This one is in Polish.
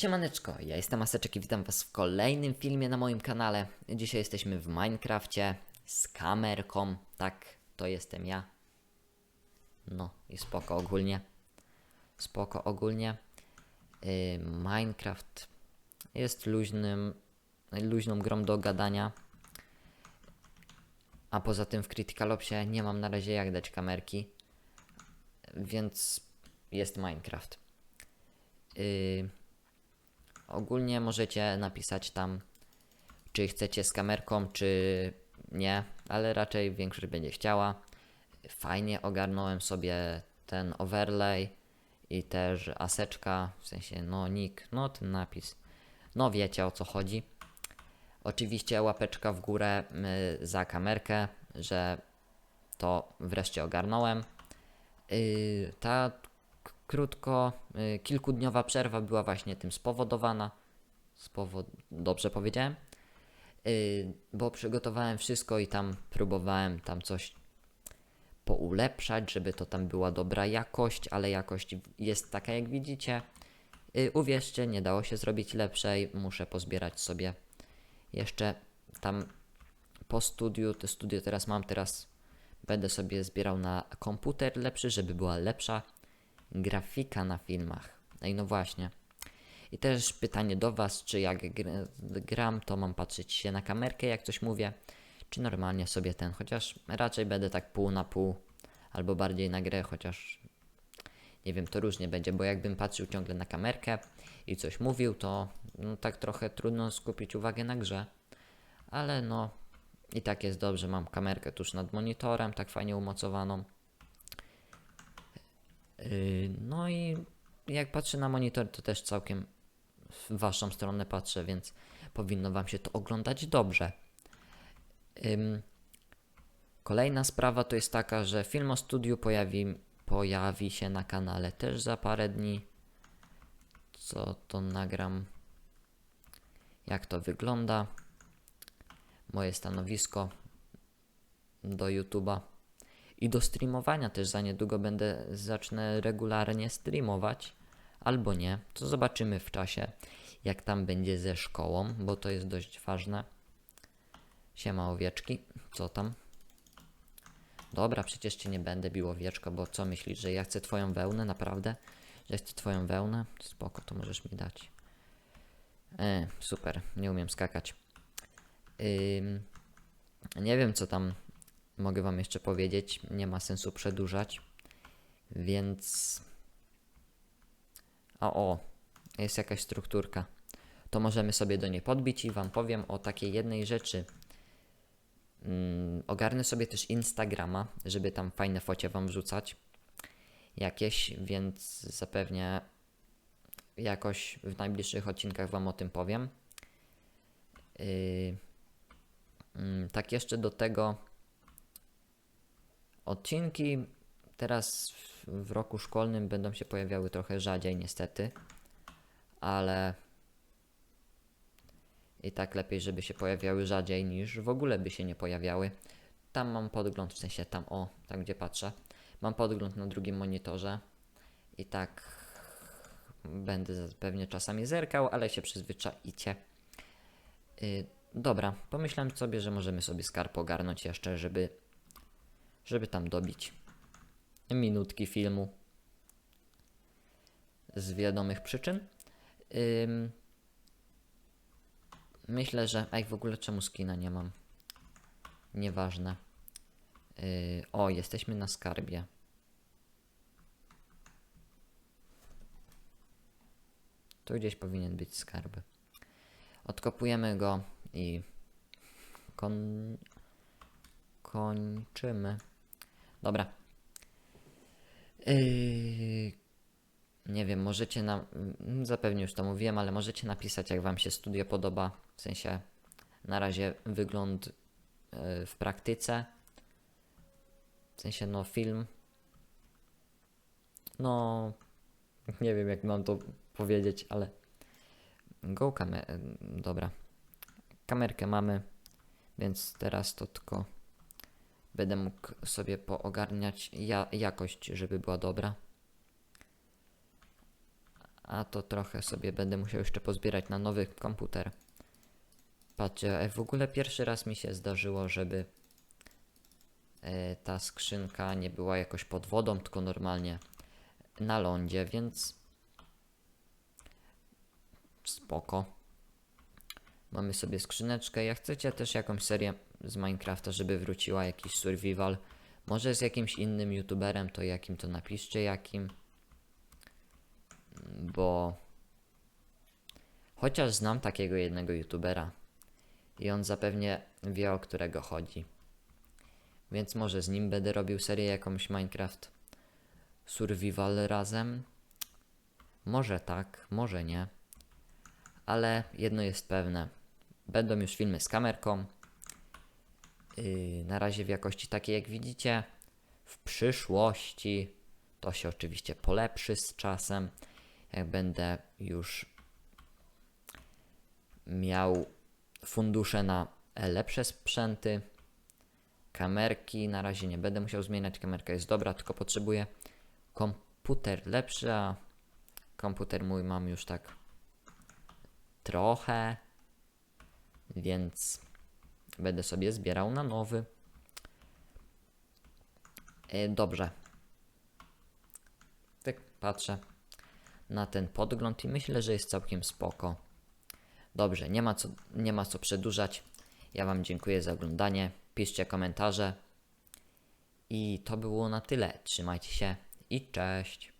Siemaneczko, ja jestem Aseczek i witam was w kolejnym filmie na moim kanale. Dzisiaj jesteśmy w Minecrafcie z kamerką, tak, to jestem ja. No i spoko ogólnie. Spoko ogólnie. Yy, Minecraft jest luźnym, luźną grą do gadania. A poza tym w Critical Opsie nie mam na razie jak dać kamerki, więc jest Minecraft. Yy, ogólnie możecie napisać tam, czy chcecie z kamerką, czy nie, ale raczej większość będzie chciała. Fajnie ogarnąłem sobie ten overlay i też aseczka, w sensie no nick, no ten napis. No wiecie o co chodzi. Oczywiście łapeczka w górę y, za kamerkę, że to wreszcie ogarnąłem. Y, ta krótko, y, kilkudniowa przerwa była właśnie tym spowodowana. Spowod... Dobrze powiedziałem? Y, bo przygotowałem wszystko i tam próbowałem tam coś poulepszać, żeby to tam była dobra jakość, ale jakość jest taka jak widzicie. Y, uwierzcie, nie dało się zrobić lepszej, muszę pozbierać sobie jeszcze tam po studiu, to studio teraz mam, teraz będę sobie zbierał na komputer lepszy, żeby była lepsza grafika na filmach. No i no właśnie. I też pytanie do Was, czy jak gr- gram, to mam patrzeć się na kamerkę, jak coś mówię, czy normalnie sobie ten, chociaż raczej będę tak pół na pół, albo bardziej na grę, chociaż nie wiem, to różnie będzie, bo jakbym patrzył ciągle na kamerkę i coś mówił, to no, tak trochę trudno skupić uwagę na grze. Ale no, i tak jest dobrze. Mam kamerkę tuż nad monitorem, tak fajnie umocowaną. Yy, no i jak patrzę na monitor, to też całkiem w waszą stronę patrzę, więc powinno wam się to oglądać dobrze. Kolejna sprawa to jest taka, że film o studiu pojawi, pojawi się na kanale też za parę dni. Co to nagram? Jak to wygląda? Moje stanowisko do YouTube'a i do streamowania też za niedługo będę zacznę regularnie streamować albo nie. To zobaczymy w czasie, jak tam będzie ze szkołą, bo to jest dość ważne. Siema owieczki, co tam? Dobra, przecież cię nie będę bił owieczko, bo co myślisz, że ja chcę twoją wełnę, naprawdę? Że chcę twoją wełnę? Spoko, to możesz mi dać. E, super, nie umiem skakać. Ym, nie wiem, co tam mogę wam jeszcze powiedzieć. Nie ma sensu przedłużać. Więc... O, o, jest jakaś strukturka. To możemy sobie do niej podbić i wam powiem o takiej jednej rzeczy. Mm, ogarnę sobie też Instagrama, żeby tam fajne focie wam wrzucać. Jakieś, więc zapewne jakoś w najbliższych odcinkach wam o tym powiem. Yy, mm, tak jeszcze do tego odcinki teraz w- roku szkolnym będą się pojawiały trochę rzadziej niestety, ale i tak lepiej, żeby się pojawiały rzadziej niż w ogóle by się nie pojawiały. Tam mam podgląd, w sensie tam o, tam gdzie patrzę. Mam podgląd na drugim monitorze i tak będę pewnie czasami zerkał, ale się przyzwyczaicie. Yy, dobra, pomyślałem sobie, że możemy sobie skarb ogarnąć jeszcze, żeby, żeby tam dobić minutki filmu z wiadomych przyczyn. Ym, myślę, że... Ej, w ogóle czemu skina nie mam? Nieważne. Yy, o, jesteśmy na skarbie. Tu gdzieś powinien być skarb. Odkopujemy go i kon... kończymy. Dobra. Yy, nie wiem, możecie na... mm, Zapewne już to mówiłem, ale możecie napisać, jak Wam się studio podoba. W sensie, na razie wygląd yy, w praktyce. W sensie, no, film. No, nie wiem, jak mam to powiedzieć, ale. Go kamerę. Dobra. Kamerkę mamy, więc teraz to tylko będę mógł sobie poogarniać ja jakość, żeby była dobra. A to trochę sobie będę musiał jeszcze pozbierać na nowy komputer. Patrzcie, e, w ogóle pierwszy raz mi się zdarzyło, żeby e, ta skrzynka nie była jakoś pod wodą, tylko normalnie na lądzie, więc spoko. Mamy sobie skrzyneczkę. Jak chcecie też jakąś serię z Minecrafta, żeby wróciła jakiś survival, może z jakimś innym youtuberem, to jakim to napiszcie jakim. Bo chociaż znam takiego jednego youtubera i on zapewnie wie o którego chodzi. Więc może z nim będę robił serię jakąś Minecraft Survival razem. Może tak, może nie. Ale jedno jest pewne. Będą już filmy z kamerką. Yy, na razie w jakości takiej jak widzicie. W przyszłości to się oczywiście polepszy z czasem. Jak będę już miał fundusze na lepsze sprzęty. Kamerki na razie nie będę musiał zmieniać. Kamerka jest dobra, tylko potrzebuję komputer lepszy, a komputer mój mam już tak trochę, więc będę sobie zbierał na nowy. E, Dobrze. Tak patrzę na ten podgląd i myślę, że jest całkiem spoko. Dobrze, nie ma co, nie ma co przedłużać. Ja Wam dziękuję za oglądanie. Piszcie komentarze. I to było na tyle. Trzymajcie się i cześć.